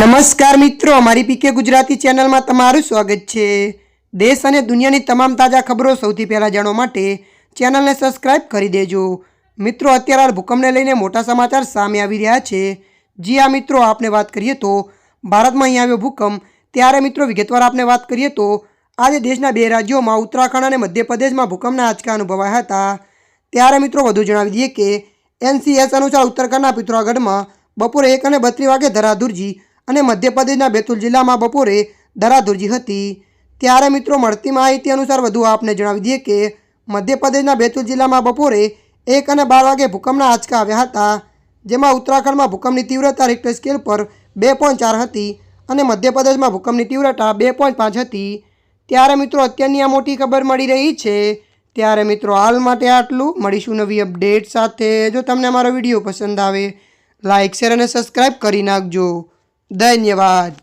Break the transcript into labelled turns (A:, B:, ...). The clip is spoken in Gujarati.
A: નમસ્કાર મિત્રો, અમારી પીકે ગુજરાતી ચેનલમાં તમારું સ્વાગત છે. દેશ અને દુનિયાની તમામ તાજા ખબરો સૌથી પહેલાં જાણવા માટે ચેનલને સબસ્ક્રાઇબ કરી દેજો. મિત્રો, અત્યારે ભૂકંપને લઈને મોટા સમાચાર સામે આવી રહ્યા છે. જી આ મિત્રો, આપને વાત કરીએ તો ભારતમાં અહીં આવ્યો ભૂકંપ. ત્યારે, મિત્રો, વિગતવાર આપણે વાત કરીએ તો આજે દેશના બે રાજ્યોમાં, ઉત્તરાખંડ અને મધ્યપ્રદેશમાં ભૂકંપના આંચકા અનુભવાયા હતા. ત્યારે, મિત્રો, વધુ જણાવી દઈએ કે એનસીએસ અનુસાર ઉત્તરાખંડના પિત્રોગઢમાં બપોરે એક અને બત્રીસ વાગે ધરાધુરજી અને મધ્યપ્રદેશના બેતુલ જિલ્લામાં બપોરે ધરાધુરજી હતી. ત્યારે મિત્રો મળતી માહિતી અનુસાર વધુ આપને જણાવી દઈએ કે, મધ્યપ્રદેશના બેતુલ જિલ્લામાં બપોરે એક અને બાર વાગે ભૂકંપના આંચકા આવ્યા હતા, જેમાં ઉત્તરાખંડમાં ભૂકંપની તીવ્રતા રિક્ટર સ્કેલ પર બે પોઈન્ટ ચાર હતી અને મધ્યપ્રદેશમાં ભૂકંપની તીવ્રતા બે પોઈન્ટ પાંચ હતી. ત્યારે મિત્રો અત્યારની આ મોટી ખબર મળી રહી છે. ત્યારે મિત્રો હાલ માટે આટલું. મળીશું નવી અપડેટ સાથે. જો તમને અમારો વીડિયો પસંદ આવે લાઇક શેર અને સબસ્ક્રાઈબ કરી નાખજો. धन्यवाद